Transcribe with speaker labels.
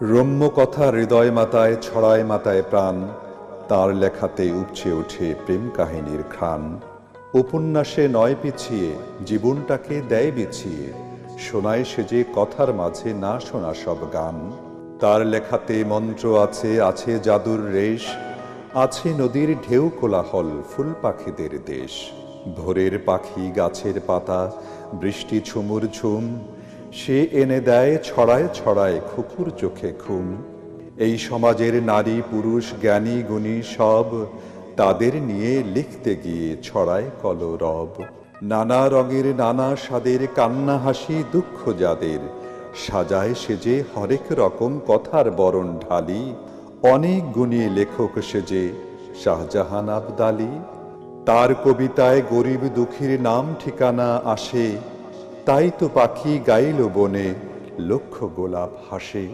Speaker 1: রম্য কথা হৃদয় মাতায় ছড়ায় মাতায় প্রাণ, তার লেখাতে উপচে ওঠে প্রেম কাহিনীর খান উপন্যাসে নয় পিছিয়ে, জীবনটাকে দেয় বিছিয়ে, শোনায় সে যে কথার মাঝে না শোনা সব গান। তার লেখাতে মন্ত্র আছে আছে জাদুর রেশ, আছে নদীর ঢেউ কোলাহল, ফুল পাখিদের দেশ। ভোরের পাখি, গাছের পাতা, বৃষ্টি ঝুমুর ঝুম সে এনে দেয়, ছড়ায় ছড়ায় খুকুর চোখে ঘুম। এই সমাজের নারী, পুরুষ, জ্ঞানী, গুণী সব তাদের নিয়ে লিখতে গিয়ে ছড়ায় কলরব। নানা রঙের, নানা স্বাদের, কান্না হাসি, দুঃখ যাদের। সাজায় সেজে হরেক রকম কথার বরণ ঢালি। অনেক গুণী লেখক সেজে শাহজাহান আবদালি। তার কবিতায় গরিব দুঃখীর নাম ঠিকানা আসে। তাই তো পাখি গাইল বনে লক্ষ গোলাপ হাসে।